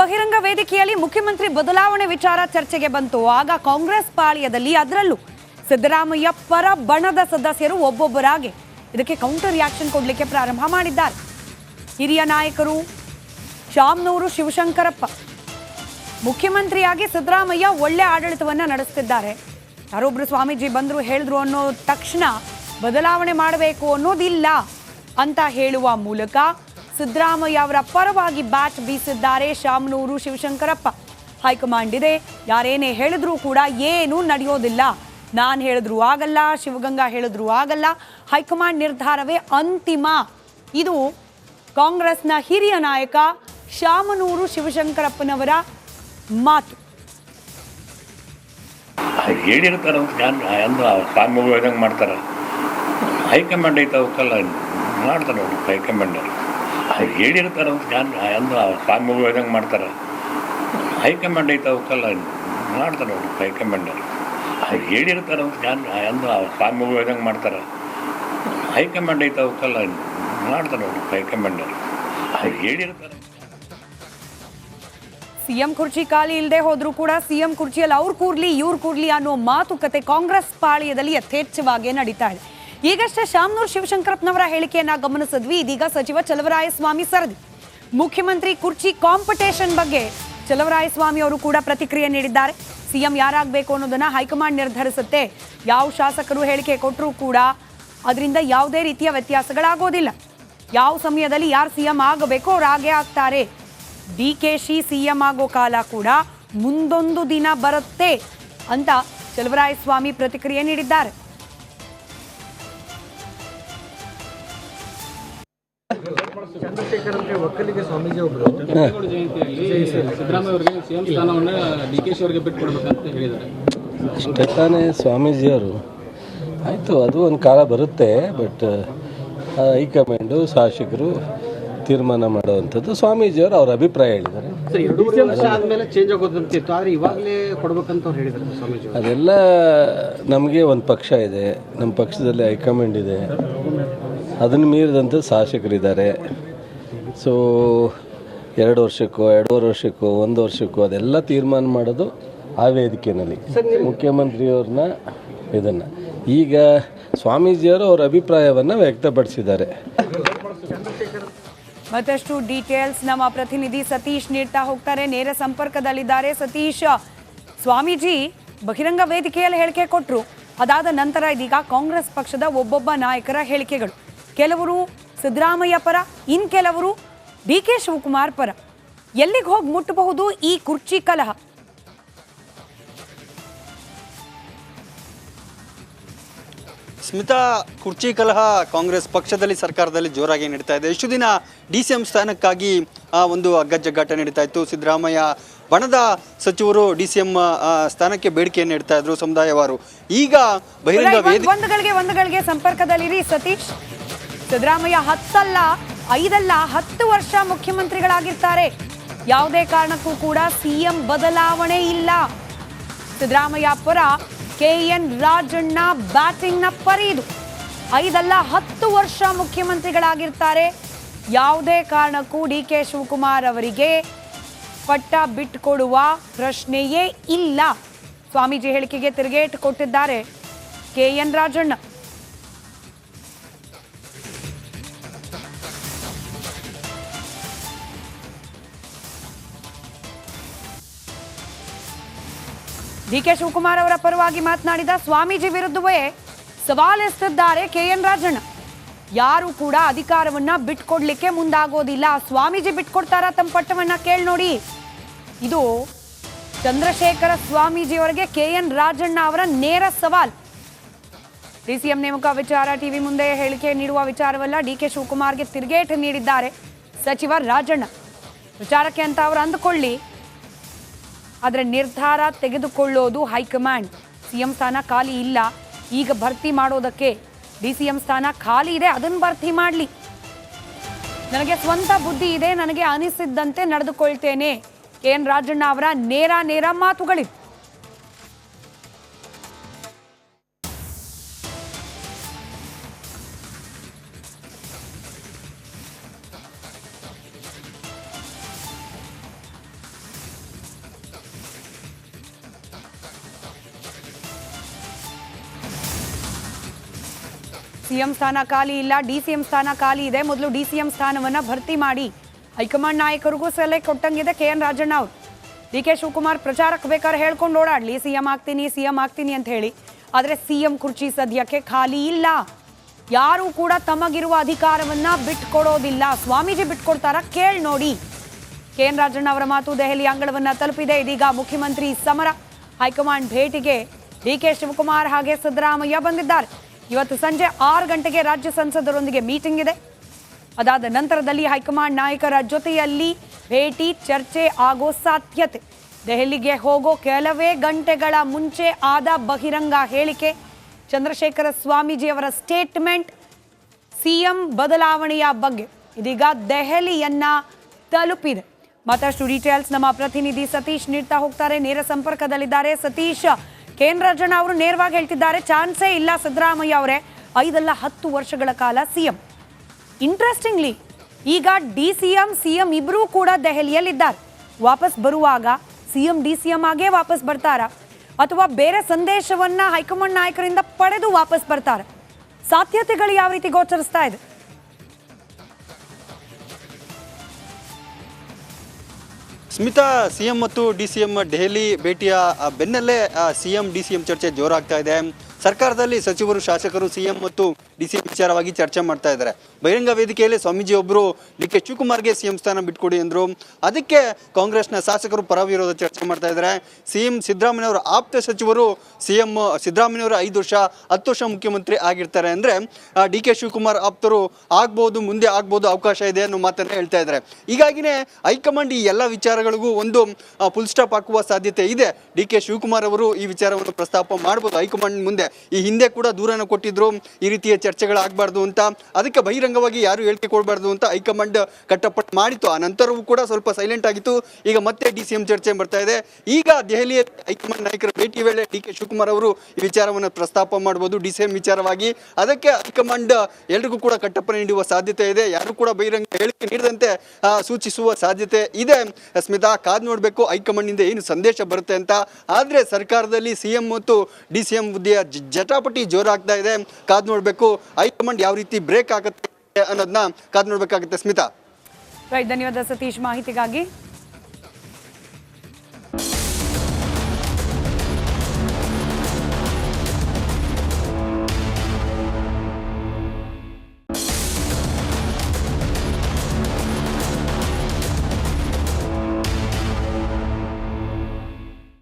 ಬಹಿರಂಗ ವೇದಿಕೆಯಲ್ಲಿ ಮುಖ್ಯಮಂತ್ರಿ ಬದಲಾವಣೆ ವಿಚಾರ ಚರ್ಚೆಗೆ ಬಂತು. ಆಗ ಕಾಂಗ್ರೆಸ್ ಪಾಳ್ಯದಲ್ಲಿ ಅದರಲ್ಲೂ ಸಿದ್ದರಾಮಯ್ಯ ಪರ ಬಣದ ಸದಸ್ಯರು ಒಬ್ಬೊಬ್ಬರಾಗಿ ಇದಕ್ಕೆ ಕೌಂಟರ್ ರಿಯಾಕ್ಷನ್ ಕೊಡಲಿಕ್ಕೆ ಪ್ರಾರಂಭ ಮಾಡಿದ್ದಾರೆ. ಹಿರಿಯ ನಾಯಕರು ಶಾಮ್ನೂರು ಶಿವಶಂಕರಪ್ಪ ಮುಖ್ಯಮಂತ್ರಿಯಾಗಿ ಸಿದ್ದರಾಮಯ್ಯ ಒಳ್ಳೆ ಆಡಳಿತವನ್ನ ನಡೆಸ್ತಿದ್ದಾರೆ. ಯಾರೊಬ್ಬರು ಸ್ವಾಮೀಜಿ ಬಂದರು ಹೇಳಿದ್ರು ಅನ್ನೋ ತಕ್ಷಣ ಬದಲಾವಣೆ ಮಾಡಬೇಕು ಅನ್ನೋದಿಲ್ಲ ಅಂತ ಹೇಳುವ ಮೂಲಕ ಸಿದ್ದರಾಮಯ್ಯ ಅವರ ಪರವಾಗಿ ಬ್ಯಾಟ್ ಬೀಸಿದ್ದಾರೆ. ಶಾಮನೂರು ಶಿವಶಂಕರಪ್ಪ. ಹೈಕಮಾಂಡ್ ಇದೆ. ಯಾರೇನೇ ಹೇಳಿದ್ರೂ ಕೂಡ ಏನೂ ನಡೆಯೋದಿಲ್ಲ. ನಾನು ಹೇಳಿದ್ರು ಆಗಲ್ಲ, ಶಿವಗಂಗಾ ಹೇಳಿದ್ರು ಆಗಲ್ಲ. ಹೈಕಮಾಂಡ್ ನಿರ್ಧಾರವೇ ಅಂತಿಮ. ಇದು ಕಾಂಗ್ರೆಸ್ನ ಹಿರಿಯ ನಾಯಕ ಶಾಮನೂರು ಶಿವಶಂಕರಪ್ಪನವರ ಮಾತು. ಹೇಳಿರ್ತಾರೆ ಮಾಡ್ತಾರೆ. ಹೈಕಮಾಂಡ್ ಐತೆ ಅವಕ್ಕೆಲ್ಲ ಮಾಡ್ತಾರೆ ಹೈಕಮಾಂಡ್ ಹೇಳಿರ್ತಾರೆ ಅಂತ ಅಂದ್ರೆ ಅಂದು ಸ್ವಾಮಿ ಹೋದಂಗೆ ಮಾಡ್ತಾರೆ. ಹೈಕಮಾಂಡ್ ಐತೆ ಅವಕ್ಕೆಲ್ಲ, ಮಾಡ್ತಾರೆ ಅವರು ಹೈಕಮಾಂಡ್ ಹೇಳಿರ್ತಾರೆ ಅಂತ ಅಂದ್ರೆ ಅಂದು ಸ್ವಾಮಿ ಹೋದಂಗೆ ಮಾಡ್ತಾರೆ. ಹೈಕಮಾಂಡ್ ಐತೆ ಅವಕ್ಕೆಲ್ಲ, ಮಾಡ್ತಾರೆ ಅವರು ಹೈಕಮಾಂಡ್ ಹೇಳಿರ್ತಾರೆ. ಸಿಎಂ ಕುರ್ಚಿ ಖಾಲಿ ಇಲ್ಲದೆ ಹೋದರೂ ಕೂಡ ಸಿಎಂ ಕುರ್ಚಿಯಲ್ಲಿ ಅವ್ರು ಕೂರ್ಲಿ, ಇವ್ರು ಕೂರ್ಲಿ ಅನ್ನೋ ಮಾತುಕತೆ ಕಾಂಗ್ರೆಸ್ ಪಾಳ್ಯದಲ್ಲಿ ಯಥೇಚ್ಛವಾಗಿ ನಡೀತಾ ಇದೆ. ಈಗಷ್ಟೇ ಶಾಮನೂರ್ ಶಿವಶಂಕರಪ್ಪನವರ ಹೇಳಿಕೆಯನ್ನ ಗಮನಿಸಿದ್ವಿ. ಇದೀಗ ಸಚಿವ ಚಲವರಾಯಸ್ವಾಮಿ ಸರದಿ. ಮುಖ್ಯಮಂತ್ರಿ ಕುರ್ಚಿ ಕಾಂಪಿಟೇಷನ್ ಬಗ್ಗೆ ಚಲವರಾಯಸ್ವಾಮಿ ಅವರು ಕೂಡ ಪ್ರತಿಕ್ರಿಯೆ ನೀಡಿದ್ದಾರೆ. ಸಿಎಂ ಯಾರಾಗಬೇಕು ಅನ್ನೋದನ್ನ ಹೈಕಮಾಂಡ್ ನಿರ್ಧರಿಸುತ್ತೆ. ಯಾವ ಶಾಸಕರು ಹೇಳಿಕೆ ಕೊಟ್ಟರೂ ಕೂಡ ಅದರಿಂದ ಯಾವುದೇ ರೀತಿಯ ವ್ಯತ್ಯಾಸಗಳಾಗೋದಿಲ್ಲ. ಯಾವ ಸಮಯದಲ್ಲಿ ಯಾರು ಸಿಎಂ ಆಗಬೇಕು ಅವ್ರು ಹಾಗೆ ಆಗ್ತಾರೆ. ಡಿ ಕೆ ಶಿ ಸಿಎಂ ಆಗೋ ಕಾಲ ಕೂಡ ಮುಂದೊಂದು ದಿನ ಬರುತ್ತೆ ಅಂತ ಚಲವರಾಯಸ್ವಾಮಿ ಪ್ರತಿಕ್ರಿಯೆ ನೀಡಿದ್ದಾರೆ. ಚಂದ್ರಶೇಖರ್ ಅಂದ್ರೆ ಒಕ್ಕಲಿಗ ಸ್ವಾಮೀಜಿ ಒಬ್ರು. ಜಯಂತಿಯಲ್ಲಿ ಸಿದ್ದರಾಮಯ್ಯ ಅವರಿಗೆ ಸಿಎಂ ಸ್ಥಾನವನ್ನು ಡಿ ಕೆ ಶಿ ಅವರಿಗೆ ಬಿಟ್ಕೊಡ್ಬೇಕಂತ ಹೇಳಿದ್ದಾರೆ. ಅಷ್ಟೇ ತಾನೇ ಸ್ವಾಮೀಜಿಯವರು. ಆಯಿತು ಅದು ಒಂದು ಕಾಲ ಬರುತ್ತೆ ಬಟ್ ಹೈಕಮಾಂಡು ಶಾಸಕರು ತೀರ್ಮಾನ ಮಾಡುವಂಥದ್ದು ಸ್ವಾಮೀಜಿಯವರು ಅವ್ರ ಅಭಿಪ್ರಾಯ ಹೇಳಿದ್ದಾರೆ. ಅವ್ರು ಸ್ವಾಮೀಜಿ ಅದೆಲ್ಲ ನಮಗೆ ಒಂದು ಪಕ್ಷ ಇದೆ ನಮ್ಮ ಪಕ್ಷದಲ್ಲಿ ಹೈಕಮಾಂಡ್ ಇದೆ. ಅದನ್ನು ಮೀರಿದಂಥ ಶಾಸಕರಿದ್ದಾರೆ. ಸೊ ಎರಡು ವರ್ಷಕ್ಕೋ ಎರಡೂವರೆ ವರ್ಷಕ್ಕೋ ಒಂದು ವರ್ಷಕ್ಕೋ ಅದೆಲ್ಲ ತೀರ್ಮಾನ ಮಾಡೋದು ಆ ವೇದಿಕೆಯಲ್ಲಿ ಮುಖ್ಯಮಂತ್ರಿಯವ್ರನ್ನ ಇದನ್ನು. ಈಗ ಸ್ವಾಮೀಜಿಯವರು ಅವರ ಅಭಿಪ್ರಾಯವನ್ನು ವ್ಯಕ್ತಪಡಿಸಿದ್ದಾರೆ. ಮತ್ತಷ್ಟು ಡೀಟೇಲ್ಸ್ ನಮ್ಮ ಪ್ರತಿನಿಧಿ ಸತೀಶ್ ನೀಡ್ತಾ ಹೋಗ್ತಾರೆ. ನೇರ ಸಂಪರ್ಕದಲ್ಲಿದ್ದಾರೆ ಸತೀಶ್. ಸ್ವಾಮೀಜಿ ಬಹಿರಂಗ ವೇದಿಕೆಯಲ್ಲಿ ಹೇಳಿಕೆ ಕೊಟ್ಟರು ಅದಾದ ನಂತರ ಇದೀಗ ಕಾಂಗ್ರೆಸ್ ಪಕ್ಷದ ಒಬ್ಬೊಬ್ಬ ನಾಯಕರ ಹೇಳಿಕೆಗಳು. ಕೆಲವರು ಸಿದ್ದರಾಮಯ್ಯ ಪರ ಇನ್ ಕೆಲವರು ಡಿ ಕೆ ಶಿವಕುಮಾರ್ ಪರ. ಎಲ್ಲಿಗೆ ಹೋಗಿ ಮುಟ್ಟಬಹುದು ಈ ಕುರ್ಚಿ ಕಲಹ? ಸ್ಮಿತಾ ಕುರ್ಚಿ ಕಲಹ ಕಾಂಗ್ರೆಸ್ ಪಕ್ಷದಲ್ಲಿ ಸರ್ಕಾರದಲ್ಲಿ ಜೋರಾಗಿ ನಡೀತಾ ಇದೆ. ಇಷ್ಟು ದಿನ ಡಿ ಸಿ ಎಂ ಸ್ಥಾನಕ್ಕಾಗಿ ಆ, ಒಂದು ಅಗ್ಗಜಗ್ಗಾಟ ನಡೀತಾ ಇತ್ತು. ಸಿದ್ದರಾಮಯ್ಯ ಬಣದ ಸಚಿವರು ಡಿ ಸಿ ಎಂ ಸ್ಥಾನಕ್ಕೆ ಬೇಡಿಕೆಯನ್ನು ಇಡ್ತಾ ಇದ್ರು ಸಮುದಾಯವಾರು. ಈಗ ಬಹಿರಂಗ ಒಂದುಗಳಿಗೆ ಸಂಪರ್ಕದಲ್ಲಿರಿ ಸತೀಶ್. ಸಿದ್ದರಾಮಯ್ಯ ಹತ್ತಲ್ಲ, ಐದಲ್ಲ, ಹತ್ತು ವರ್ಷ ಮುಖ್ಯಮಂತ್ರಿಗಳಾಗಿರ್ತಾರೆ. ಯಾವುದೇ ಕಾರಣಕ್ಕೂ ಕೂಡ ಸಿಎಂ ಬದಲಾವಣೆ ಇಲ್ಲ. ಸಿದ್ದರಾಮಯ್ಯ ಪರ ಕೆ ಎನ್ ರಾಜಣ್ಣ ಬ್ಯಾಟಿಂಗ್ನ ಪರಿದು. ಐದಲ್ಲ, ಹತ್ತು ವರ್ಷ ಮುಖ್ಯಮಂತ್ರಿಗಳಾಗಿರ್ತಾರೆ. ಯಾವುದೇ ಕಾರಣಕ್ಕೂ ಡಿ ಕೆ ಶಿವಕುಮಾರ್ ಅವರಿಗೆ ಪಟ್ಟ ಬಿಟ್ಕೊಡುವ ಪ್ರಶ್ನೆಯೇ ಇಲ್ಲ. ಸ್ವಾಮೀಜಿ ಹೇಳಿಕೆಗೆ ತಿರುಗೇಟು ಕೊಟ್ಟಿದ್ದಾರೆ K N Rajanna. D K Shivakumar ಅವರ ಪರವಾಗಿ ಮಾತನಾಡಿದ ಸ್ವಾಮೀಜಿ ವಿರುದ್ಧವೇ ಸವಾಲೆಸೆದಿದ್ದಾರೆ ಕೆ ಎನ್ ರಾಜಣ್ಣ. ಯಾರು ಕೂಡ ಅಧಿಕಾರವನ್ನ ಬಿಟ್ಕೊಡ್ಲಿಕ್ಕೆ ಮುಂದಾಗೋದಿಲ್ಲ. ಸ್ವಾಮೀಜಿ ಬಿಟ್ಕೊಡ್ತಾರ ತಮ್ಮ ಪಟ್ಟವನ್ನ ಕೇಳಿ ನೋಡಿ. ಇದು ಚಂದ್ರಶೇಖರ ಸ್ವಾಮೀಜಿಯವರಿಗೆ ಕೆ ಎನ್ ರಾಜಣ್ಣ ಅವರ ನೇರ ಸವಾಲ್. ಡಿಸಿಎಂ ನೇಮಕ ವಿಚಾರ ಟಿವಿ ಮುಂದೆ ಹೇಳಿಕೆ ನೀಡುವ ವಿಚಾರವಲ್ಲ. ಡಿ ಕೆ ಶಿವಕುಮಾರ್ಗೆ ತಿರುಗೇಟು ನೀಡಿದ್ದಾರೆ ಸಚಿವ ರಾಜಣ್ಣ. ವಿಚಾರಕ್ಕೆ ಅಂತ ಅವರು ಅಂದುಕೊಳ್ಳಿ. ಆದರೆ ನಿರ್ಧಾರ ತೆಗೆದುಕೊಳ್ಳೋದು ಹೈಕಮಾಂಡ್. ಸಿ ಎಂ ಸ್ಥಾನ ಖಾಲಿ ಇಲ್ಲ. ಈಗ ಭರ್ತಿ ಮಾಡೋದಕ್ಕೆ ಡಿ ಸಿ ಎಂ ಸ್ಥಾನ ಖಾಲಿ ಇದೆ ಅದನ್ನು ಭರ್ತಿ ಮಾಡಲಿ. ನನಗೆ ಸ್ವಂತ ಬುದ್ಧಿ ಇದೆ, ನನಗೆ ಅನಿಸಿದ್ದಂತೆ ನಡೆದುಕೊಳ್ತೇನೆ. ಕೆ ಎನ್ ರಾಜಣ್ಣ ಅವರ ನೇರ ನೇರ ಮಾತುಗಳಿವೆ. ಸಿಎಂ ಸ್ಥಾನ ಖಾಲಿ ಇಲ್ಲ. ಡಿ ಸಿ ಎಂ ಸ್ಥಾನ ಖಾಲಿ ಇದೆ. ಮೊದಲು ಡಿ ಸ್ಥಾನವನ್ನು ಸ್ಥಾನವನ್ನ ಭರ್ತಿ ಮಾಡಿ ಹೈಕಮಾಂಡ್ ನಾಯಕರಿಗೂ ಸಲಹೆ ಕೊಟ್ಟಂಗಿದೆ ಕೆ ಎನ್ ರಾಜಣ್ಣ ಅವರು. ಡಿ ಕೆ ಶಿವಕುಮಾರ್ ಪ್ರಚಾರಕ್ಕೆ ಬೇಕಾದ್ರೆ ಹೇಳ್ಕೊಂಡು ಓಡಾಡಲಿ. ಸಿಎಂ ಆಗ್ತೀನಿ ಸಿಎಂ ಆಗ್ತೀನಿ ಅಂತ ಹೇಳಿ. ಆದರೆ ಸಿಎಂ ಕುರ್ಚಿ ಸದ್ಯಕ್ಕೆ ಖಾಲಿ ಇಲ್ಲ. ಯಾರೂ ಕೂಡ ತಮಗಿರುವ ಅಧಿಕಾರವನ್ನ ಬಿಟ್ಕೊಡೋದಿಲ್ಲ. ಸ್ವಾಮೀಜಿ ಬಿಟ್ಕೊಡ್ತಾರ, ಕೇಳಿ ನೋಡಿ. ಕೆ ಎನ್ ರಾಜಣ್ಣ ಅವರ ಮಾತು ದೆಹಲಿ ಅಂಗಳವನ್ನು ತಲುಪಿದೆ. ಇದೀಗ ಮುಖ್ಯಮಂತ್ರಿ ಸಮರ. ಹೈಕಮಾಂಡ್ ಭೇಟಿಗೆ ಡಿ ಕೆ ಶಿವಕುಮಾರ್ ಹಾಗೆ ಸಿದ್ದರಾಮಯ್ಯ ಬಂದಿದ್ದಾರೆ. ಇವತ್ತು ಸಂಜೆ ಆರು ಗಂಟೆಗೆ ರಾಜ್ಯ ಸಂಸದರೊಂದಿಗೆ ಮೀಟಿಂಗ್ ಇದೆ. ಅದಾದ ನಂತರದಲ್ಲಿ ಹೈಕಮಾಂಡ್ ನಾಯಕರ ಜೊತೆಯಲ್ಲಿ ಭೇಟಿ, ಚರ್ಚೆ ಆಗೋ ಸಾಧ್ಯತೆ. ದೆಹಲಿಗೆ ಹೋಗೋ ಕೆಲವೇ ಗಂಟೆಗಳ ಮುಂಚೆ ಆದ ಬಹಿರಂಗ ಹೇಳಿಕೆ. ಚಂದ್ರಶೇಖರ ಸ್ವಾಮೀಜಿಯವರ ಸ್ಟೇಟ್ಮೆಂಟ್ ಸಿಎಂ ಬದಲಾವಣೆಯ ಬಗ್ಗೆ. ಇದೀಗ ದೆಹಲಿಯನ್ನ ತಲುಪಿದೆ. ಮತ್ತಷ್ಟು ಡೀಟೇಲ್ಸ್ ನಮ್ಮ ಪ್ರತಿನಿಧಿ ಸತೀಶ್ ನೀಡ್ತಾ ಹೋಗ್ತಾರೆ. ನೇರ ಸಂಪರ್ಕದಲ್ಲಿದ್ದಾರೆ ಸತೀಶ್. ರಾಜಣ್ಣ ಅವರು ನೇರವಾಗಿ ಹೇಳ್ತಿದ್ದಾರೆ, ಚಾನ್ಸೇ ಇಲ್ಲ ಸಿದ್ದರಾಮಯ್ಯ ಅವರೇ. ಐದಲ್ಲ ಹತ್ತು ವರ್ಷಗಳ ಕಾಲ ಸಿಎಂ. ಇಂಟ್ರೆಸ್ಟಿಂಗ್ಲಿ ಈಗ ಡಿ ಸಿ ಎಂ, ಸಿ ಇಬ್ಬರೂ ಕೂಡ ದೆಹಲಿಯಲ್ಲಿದ್ದಾರೆ. ವಾಪಸ್ ಬರುವಾಗ C M, D C M ಆಗೇ ವಾಪಸ್ ಬರ್ತಾರ? ಅಥವಾ ಬೇರೆ ಸಂದೇಶವನ್ನ ಹೈಕಮಾಂಡ್ ನಾಯಕರಿಂದ ಪಡೆದು ವಾಪಸ್ ಬರ್ತಾರೆ? ಸಾಧ್ಯತೆಗಳು ಯಾವ ರೀತಿ ಗೋಚರಿಸ್ತಾ ಇದೆ? ಸ್ಮಿತಾ, ಸಿಎಂ ಮತ್ತು ಡಿ ಸಿ ಎಂ ದೆಹಲಿ ಭೇಟಿಯ ಬೆನ್ನಲ್ಲೇ ಸಿಎಂ, ಡಿ ಸಿ ಎಂ ಚರ್ಚೆ ಜೋರಾಗ್ತಾ ಇದೆ. ಸರ್ಕಾರದಲ್ಲಿ ಸಚಿವರು, ಶಾಸಕರು, ಸಿಎಂ ಮತ್ತು ಡಿ ಸಿ ವಿಚಾರವಾಗಿ ಚರ್ಚೆ ಮಾಡ್ತಾ ಇದ್ದಾರೆ. ಬಹಿರಂಗ ವೇದಿಕೆಯಲ್ಲಿ ಸ್ವಾಮೀಜಿ ಒಬ್ಬರು ಡಿ ಕೆ ಶಿವಕುಮಾರ್ಗೆ ಸಿಎಂ ಸ್ಥಾನ ಬಿಟ್ಕೊಡಿ ಅಂದರು. ಅದಕ್ಕೆ ಕಾಂಗ್ರೆಸ್ನ ಶಾಸಕರು ಪರ ವಿರೋಧ ಚರ್ಚೆ ಮಾಡ್ತಾ ಇದ್ದಾರೆ. ಸಿಎಂ ಸಿದ್ದರಾಮಯ್ಯವರ ಆಪ್ತ ಸಚಿವರು, ಸಿಎಂ ಸಿದ್ದರಾಮಯ್ಯವರು ಐದು ವರ್ಷ, ಹತ್ತು ವರ್ಷ ಮುಖ್ಯಮಂತ್ರಿ ಆಗಿರ್ತಾರೆ ಅಂದರೆ ಡಿ ಕೆ ಶಿವಕುಮಾರ್ ಆಪ್ತರು ಆಗ್ಬೋದು, ಮುಂದೆ ಆಗ್ಬೋದು ಅವಕಾಶ ಇದೆ ಅನ್ನೋ ಮಾತನ್ನು ಹೇಳ್ತಾ ಇದ್ದಾರೆ. ಹೀಗಾಗಿನೇ ಹೈಕಮಾಂಡ್ ಈ ಎಲ್ಲ ವಿಚಾರಗಳಿಗೂ ಒಂದು ಫುಲ್ ಸ್ಟಾಪ್ ಹಾಕುವ ಸಾಧ್ಯತೆ ಇದೆ. ಡಿ ಕೆ ಶಿವಕುಮಾರ್ ಅವರು ಈ ವಿಚಾರವನ್ನು ಪ್ರಸ್ತಾಪ ಮಾಡ್ಬೋದು ಹೈಕಮಾಂಡ್ ಮುಂದೆ. ಈ ಹಿಂದೆ ಕೂಡ ದೂರನ ಕೊಟ್ಟಿದ್ರು, ಈ ರೀತಿಯ ಚರ್ಚೆಗಳಾಗಬಾರ್ದು ಅಂತ. ಅದಕ್ಕೆ ಬಹಿರಂಗವಾಗಿ ಯಾರು ಹೇಳಿಕೆ ಕೊಡಬಾರ್ದು ಅಂತ ಹೈಕಮಾಂಡ್ ಕಟ್ಟಪಟ್ಟು ಮಾಡಿತ್ತು. ಆ ನಂತರವೂ ಕೂಡ ಸ್ವಲ್ಪ ಸೈಲೆಂಟ್ ಆಗಿತ್ತು. ಈಗ ಮತ್ತೆ ಡಿ ಸಿ ಚರ್ಚೆ ಬರ್ತಾ ಇದೆ. ಈಗ ದೆಹಲಿಯ ಹೈಕಮಾಂಡ್ ನಾಯಕರ ಭೇಟಿ ವೇಳೆ ಡಿ ಕೆ ಶಿವಕುಮಾರ್ ಅವರು ಈ ವಿಚಾರವನ್ನು ಪ್ರಸ್ತಾಪ ಮಾಡಬಹುದು ಡಿ ವಿಚಾರವಾಗಿ. ಅದಕ್ಕೆ ಹೈಕಮಾಂಡ್ ಎಲ್ರಿಗೂ ಕೂಡ ಕಟ್ಟಪ್ಪ ನೀಡುವ ಸಾಧ್ಯತೆ ಇದೆ. ಯಾರು ಕೂಡ ಬಹಿರಂಗ ಹೇಳಿಕೆ ನೀಡದಂತೆ ಸೂಚಿಸುವ ಸಾಧ್ಯತೆ ಇದೆ. ಸ್ಮಿತಾ ಕಾದ್ ನೋಡಬೇಕು, ಹೈಕಮಾಂಡ್ನಿಂದ ಏನು ಸಂದೇಶ ಬರುತ್ತೆ ಅಂತ. ಆದರೆ ಸರ್ಕಾರದಲ್ಲಿ ಸಿಎಂ ಮತ್ತು ಡಿ ಸಿ ಎಂ ಹುದ್ದೆಯ ಜಟಾಪಟಿ ಜೋರಾಗ್ತಾ ಇದೆ. ಕಾದ್ ನೋಡಬೇಕು. ಹೈಕಮಾಂಡ್ ಯಾವ ರೀತಿ ಬ್ರೇಕ್ ಆಗುತ್ತೆ ಅನ್ನೋದನ್ನ ಕಾದ್ ನೋಡ್ಬೇಕಾಗುತ್ತೆ ಸ್ಮಿತಾ. ರೈಟ್ ಧನ್ಯವಾದ ಸತೀಶ್. ಮಾಹಿತಿಗಾಗಿ